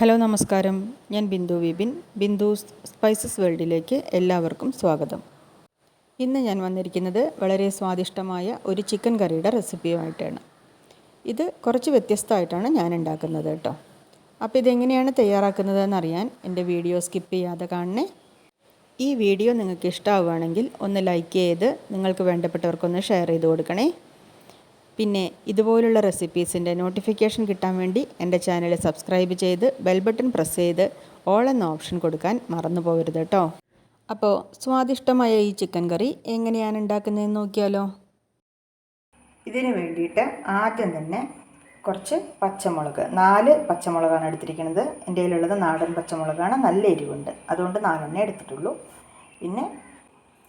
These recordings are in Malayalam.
ഹലോ നമസ്കാരം. ഞാൻ ബിന്ദു വിപിൻ ബിന്ദു സ്പൈസസ് വേൾഡിലേക്ക് എല്ലാവർക്കും സ്വാഗതം. ഇന്ന് ഞാൻ വന്നിരിക്കുന്നത് വളരെ സ്വാദിഷ്ടമായ ഒരു ചിക്കൻ കറിയുടെ റെസിപ്പിയുമായിട്ടാണ്. ഇത് കുറച്ച് വ്യത്യസ്തമായിട്ടാണ് ഞാൻ ഉണ്ടാക്കുന്നത് കേട്ടോ. അപ്പോൾ ഇതെങ്ങനെയാണ് തയ്യാറാക്കുന്നതെന്ന് അറിയാൻ എന്റെ വീഡിയോ സ്കിപ്പ് ചെയ്യാതെ കാണണേ. ഈ വീഡിയോ നിങ്ങൾക്ക് ഇഷ്ടമാവുകയാണെങ്കിൽ ഒന്ന് ലൈക്ക് ചെയ്ത് നിങ്ങൾക്ക് വേണ്ടപ്പെട്ടവർക്കൊന്ന് ഷെയർ ചെയ്ത് കൊടുക്കണേ. പിന്നെ ഇതുപോലുള്ള റെസിപ്പീസിന്റെ നോട്ടിഫിക്കേഷൻ കിട്ടാൻ വേണ്ടി എന്റെ ചാനൽ സബ്സ്ക്രൈബ് ചെയ്ത് ബെൽ ബട്ടൺ പ്രസ് ചെയ്ത് ഓൾ എന്ന ഓപ്ഷൻ കൊടുക്കാൻ മറന്നു പോകരുത് കേട്ടോ അപ്പോൾ സ്വാദിഷ്ടമായ ഈ ചിക്കൻ കറി എങ്ങനെയാണ് ഉണ്ടാക്കുന്നതെന്ന് നോക്കിയാലോ? ഇതിന് വേണ്ടിയിട്ട് ആദ്യം തന്നെ കുറച്ച് പച്ചമുളക് നാല് പച്ചമുളകാണ് എടുത്തിരിക്കുന്നത്. എന്റെ കയ്യിലുള്ളത് നാടൻ പച്ചമുളകാണ് നല്ല എരിവുണ്ട്. അതുകൊണ്ട് നാലെണ്ണേ എടുത്തിട്ടുള്ളൂ. പിന്നെ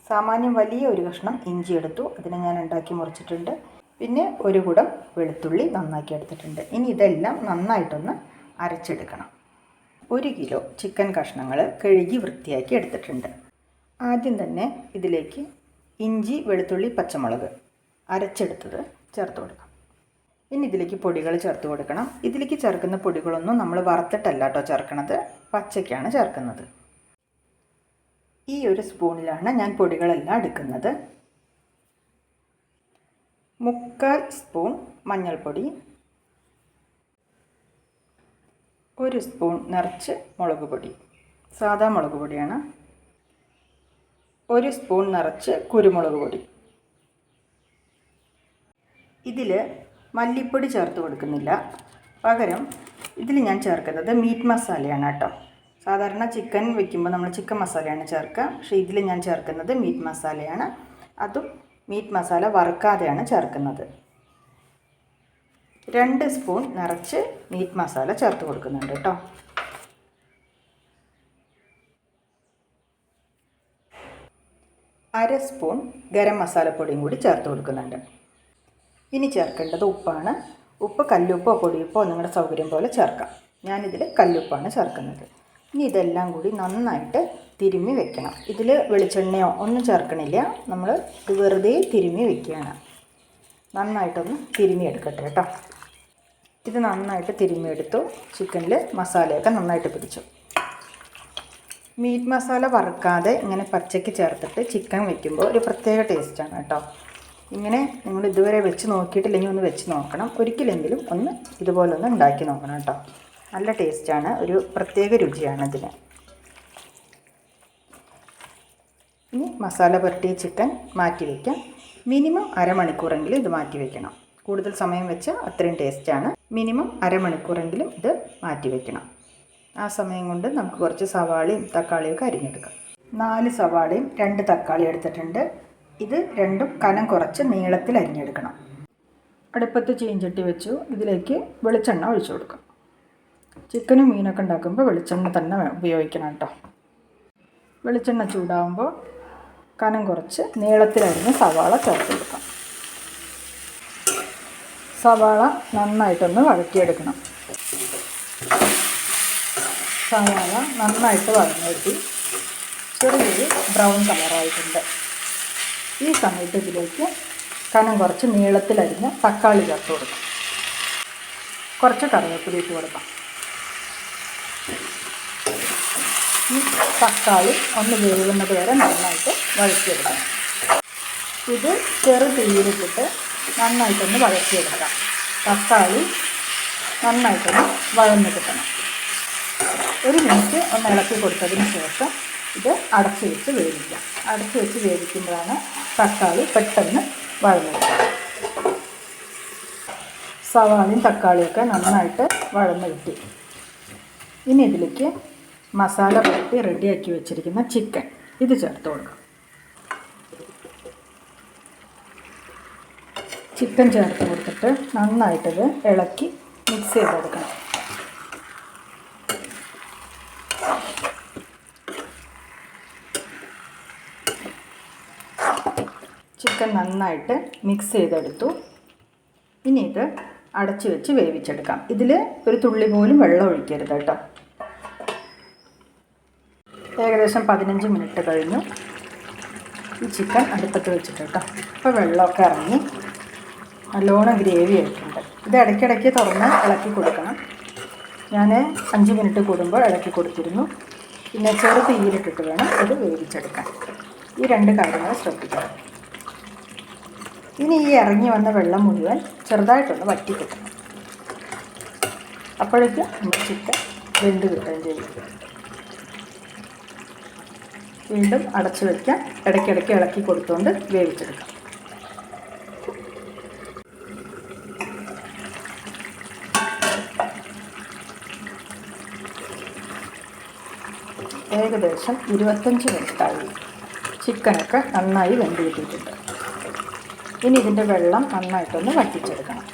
സാമാന്യം വലിയ ഒരു കഷ്ണം ഇഞ്ചി എടുത്തു. അതിനെ ഞാൻ ഉണ്ടാക്കി മുറിച്ചിട്ടുണ്ട്. പിന്നെ ഒരു കുടം വെളുത്തുള്ളി നന്നാക്കി എടുത്തിട്ടുണ്ട്. ഇനി ഇതെല്ലാം നന്നായിട്ടൊന്ന് അരച്ചെടുക്കണം. ഒരു കിലോ ചിക്കൻ കഷ്ണങ്ങൾ കഴുകി വൃത്തിയാക്കി എടുത്തിട്ടുണ്ട്. ആദ്യം തന്നെ ഇതിലേക്ക് ഇഞ്ചി വെളുത്തുള്ളി പച്ചമുളക് അരച്ചെടുത്തത് ചേർത്ത് കൊടുക്കാം. ഇനി ഇതിലേക്ക് പൊടികൾ ചേർത്ത് കൊടുക്കണം. ഇതിലേക്ക് ചേർക്കുന്ന പൊടികളൊന്നും നമ്മൾ വറുത്തിട്ടല്ല കേട്ടോ ചേർക്കണത്. പച്ചയ്ക്കാണ് ചേർക്കുന്നത്. ഈ ഒരു സ്പൂണിലാണ് ഞാൻ പൊടികളെല്ലാം എടുക്കുന്നത്. മുക്കാൽ സ്പൂൺ മഞ്ഞൾപ്പൊടി. ഒരു സ്പൂൺ നിറച്ച് മുളക് പൊടി. സാധാ മുളക് പൊടിയാണ്. ഒരു സ്പൂൺ നിറച്ച് കുരുമുളക് പൊടി. ഇതിൽ മല്ലിപ്പൊടി ചേർത്ത് കൊടുക്കുന്നില്ല. പകരം ഇതിൽ ഞാൻ ചേർക്കുന്നത് മീറ്റ് മസാലയാണ് കേട്ടോ. സാധാരണ ചിക്കൻ വെക്കുമ്പോൾ നമ്മൾ ചിക്കൻ മസാലയാണ് ചേർക്കുക. പക്ഷേ ഇതിൽ ഞാൻ ചേർക്കുന്നത് മീറ്റ് മസാലയാണ്. അതും മീറ്റ് മസാല വറുക്കാതെയാണ് ചേർക്കുന്നത്. രണ്ട് സ്പൂൺ നിറച്ച് മീറ്റ് മസാല ചേർത്ത് കൊടുക്കുന്നുണ്ട് കേട്ടോ അര സ്പൂൺ ഗരം മസാലപ്പൊടിയും കൂടി ചേർത്ത് കൊടുക്കുന്നുണ്ട്. ഇനി ചേർക്കേണ്ടത് ഉപ്പാണ്. ഉപ്പ് കല്ലുപ്പോ പൊടിയുപ്പോ നിങ്ങളുടെ സൗകര്യം പോലെ ചേർക്കാം. ഞാനിതിൽ കല്ലുപ്പാണ് ചേർക്കുന്നത്. ഇനി ഇതെല്ലാം കൂടി നന്നായിട്ട് തിരുമ്മി വെക്കണം. ഇതിൽ വെളിച്ചെണ്ണയോ ഒന്നും ചേർക്കണില്ല. നമ്മൾ ഇത് വെറുതെ തിരുമ്മി വെക്കുകയാണ്. നന്നായിട്ടൊന്ന് തിരുമ്മി എടുക്കട്ടെ കേട്ടോ. ഇത് നന്നായിട്ട് തിരുമ്മിയെടുത്തു. ചിക്കനിൽ മസാലയൊക്കെ നന്നായിട്ട് പിടിച്ചു. മീറ്റ് മസാല വറുക്കാതെ ഇങ്ങനെ പച്ചയ്ക്ക് ചേർത്തിട്ട് ചിക്കൻ വെക്കുമ്പോൾ ഒരു പ്രത്യേക ടേസ്റ്റാണ് കേട്ടോ. ഇങ്ങനെ നിങ്ങൾ ഇതുവരെ വെച്ച് നോക്കിയിട്ടില്ലെങ്കിൽ ഒന്ന് വെച്ച് നോക്കണം. ഒരിക്കലെങ്കിലും ഒന്ന് ഇതുപോലെ ഒന്ന് ഉണ്ടാക്കി നോക്കണം കേട്ടോ. നല്ല ടേസ്റ്റാണ്. ഒരു പ്രത്യേക രുചിയാണ് ഇതിന് ഇനി മസാല പുരട്ടിയ ചിക്കൻ മാറ്റി വയ്ക്കാം മിനിമം അരമണിക്കൂറെങ്കിലും ഇത് മാറ്റി വയ്ക്കണം കൂടുതൽ സമയം വെച്ചാൽ അത്രയും ടേസ്റ്റാണ്. മിനിമം അരമണിക്കൂറെങ്കിലും ഇത് മാറ്റി വയ്ക്കണം ആ സമയം കൊണ്ട് നമുക്ക് കുറച്ച് സവാളയും തക്കാളിയൊക്കെ അരിഞ്ഞെടുക്കാം. നാല് സവാളയും രണ്ട് തക്കാളി എടുത്തിട്ടുണ്ട്. ഇത് രണ്ടും കനം കുറച്ച് നീളത്തിൽ അരിഞ്ഞെടുക്കണം. അടുപ്പത്ത് ചീഞ്ചട്ടി വെച്ചു. ഇതിലേക്ക് വെളിച്ചെണ്ണ ഒഴിച്ചു കൊടുക്കാം. ചിക്കനും മീനൊക്കെ ഉണ്ടാക്കുമ്പോൾ വെളിച്ചെണ്ണ തന്നെ ഉപയോഗിക്കണം കേട്ടോ. വെളിച്ചെണ്ണ ചൂടാകുമ്പോൾ കനം കുറച്ച് നീളത്തിലരിഞ്ഞ് സവാള ചേർത്ത് കൊടുക്കാം. സവാള നന്നായിട്ടൊന്ന് വഴറ്റിയെടുക്കണം. സവാള നന്നായിട്ട് വഴഞ്ഞെടുത്തി ചെറിയൊരു ബ്രൗൺ കളറായിട്ടുണ്ട്. ഈ സമയത്ത് ഇതിലേക്ക് കനം കുറച്ച് നീളത്തിലരിഞ്ഞ് തക്കാളി ചേർത്ത് കൊടുക്കാം. കുറച്ച് കറിവേപ്പില ഇട്ട് കൊടുക്കാം. ഈ തക്കാളി ഒന്ന് വേവുന്നത് വരെ നന്നായിട്ട് വഴറ്റിയെടുക്കണം ഇത് ചെറു തീയിലിട്ടിട്ട് നന്നായിട്ടൊന്ന് വഴറ്റിയെടുക്കാം. തക്കാളി നന്നായിട്ടൊന്ന് വഴന്ന് കിട്ടണം. ഒരു മിനിറ്റ് ഒന്ന് ഇളക്കി കൊടുത്തതിന് ശേഷം ഇത് അടച്ചു വെച്ച് വേവിക്കാം. അടച്ചു വെച്ച് വേവിക്കുമ്പോഴാണ് തക്കാളി പെട്ടെന്ന് വഴന്നെടുക്കുക സവാളയും തക്കാളിയൊക്കെ നന്നായിട്ട് വഴന്ന് കിട്ടി. ഇനി ഇതിലേക്ക് മസാല പുരട്ടി റെഡിയാക്കി വെച്ചിരിക്കുന്ന ചിക്കൻ ഇത് ചേർത്ത് കൊടുക്കാം. ചിക്കൻ ചേർത്ത് കൊടുത്തിട്ട് നന്നായിട്ടത് ഇളക്കി മിക്സ് ചെയ്ത് കൊടുക്കണം. ചിക്കൻ നന്നായിട്ട് മിക്സ് ചെയ്തെടുത്തു. ഇനി ഇത് അടച്ചു വെച്ച് വേവിച്ചെടുക്കാം. ഇതിൽ ഒരു തുള്ളി പോലും വെള്ളം ഒഴിക്കരുത് കേട്ടോ. ഏകദേശം പതിനഞ്ച് മിനിറ്റ് കഴിഞ്ഞു. ഈ ചിക്കൻ അടുപ്പത്ത് വെച്ചിട്ട് കേട്ടോ. ഇപ്പോൾ വെള്ളമൊക്കെ ഇറങ്ങി. നല്ലോണം ഗ്രേവി ആയിട്ടുണ്ട്. ഇത് ഇടയ്ക്കിടയ്ക്ക് തുറന്ന് ഇളക്കി കൊടുക്കണം. ഞാൻ അഞ്ച് മിനിറ്റ് കൂടുമ്പോൾ ഇളക്കി കൊടുത്തിരുന്നു. പിന്നെ ചെറു തീയിലിട്ടിട്ട് വേണം ഇത് വേവിച്ചെടുക്കാൻ. ഈ രണ്ട് കാര്യങ്ങൾ ശ്രദ്ധിക്കണം. ഇനി ഈ ഇറങ്ങി വന്ന വെള്ളം മുഴുവൻ ചെറുതായിട്ടൊന്ന് വറ്റി കിട്ടണം. അപ്പോഴേക്കും ചിക്കൻ വെന്ത് കിട്ടുകയും ചെയ്യും. വീണ്ടും അടച്ചു വയ്ക്കാം ഇടയ്ക്കിടയ്ക്ക് ഇളക്കി കൊടുത്തുകൊണ്ട് വേവിച്ചെടുക്കാം. ഏകദേശം ഇരുപത്തഞ്ച് മിനിറ്റായി. ചിക്കനൊക്കെ നന്നായി വെന്ത് കിട്ടിയിട്ടുണ്ട്. ഇനി ഇതിന്റെ വെള്ളം നന്നായിട്ടൊന്ന് വറ്റിച്ചെടുക്കണം.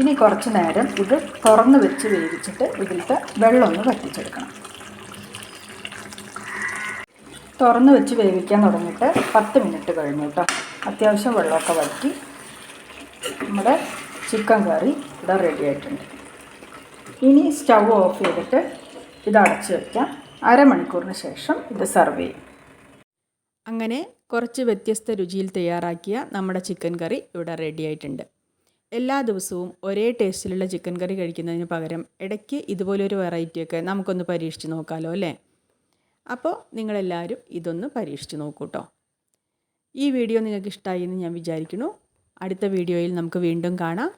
ഇനി കുറച്ച് നേരം ഇത് തുറന്ന് വെച്ച് വേവിച്ചിട്ട് ഇതിലത്തെ വെള്ളമൊന്ന് വറ്റിച്ചെടുക്കണം. തുറന്ന് വെച്ച് വേവിക്കാൻ തുടങ്ങിയിട്ട് പത്ത് മിനിറ്റ് കഴിഞ്ഞു കേട്ടോ. അത്യാവശ്യം വെള്ളമൊക്കെ വറ്റി നമ്മുടെ ചിക്കൻ കറി ഇവിടെ റെഡി ആയിട്ടുണ്ട്. ഇനി സ്റ്റൗ ഓഫ് ചെയ്തിട്ട് ഇത് അടച്ച് വയ്ക്കാം അരമണിക്കൂറിന് ശേഷം ഇത് സെർവ് ചെയ്യും. അങ്ങനെ കുറച്ച് വ്യത്യസ്ത രുചിയിൽ തയ്യാറാക്കിയ നമ്മുടെ ചിക്കൻ കറി ഇവിടെ റെഡി ആയിട്ടുണ്ട്. എല്ലാ ദിവസവും ഒരേ ടേസ്റ്റിലുള്ള ചിക്കൻ കറി കഴിക്കുന്നതിന് പകരം ഇടയ്ക്ക് ഇതുപോലൊരു വെറൈറ്റിയൊക്കെ നമുക്കൊന്ന് പരീക്ഷിച്ച് നോക്കാമല്ലോ അല്ലേ? അപ്പോൾ നിങ്ങളെല്ലാവരും ഇതൊന്ന് പരീക്ഷിച്ച് നോക്കൂ കേട്ടോ ഈ വീഡിയോ നിങ്ങൾക്ക് ഇഷ്ടമായി എന്ന് ഞാൻ വിചാരിക്കുന്നു. അടുത്ത വീഡിയോയിൽ നമുക്ക് വീണ്ടും കാണാം.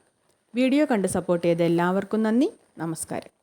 വീഡിയോ കണ്ട് സപ്പോർട്ട് ചെയ്ത എല്ലാവർക്കും നന്ദി. നമസ്കാരം.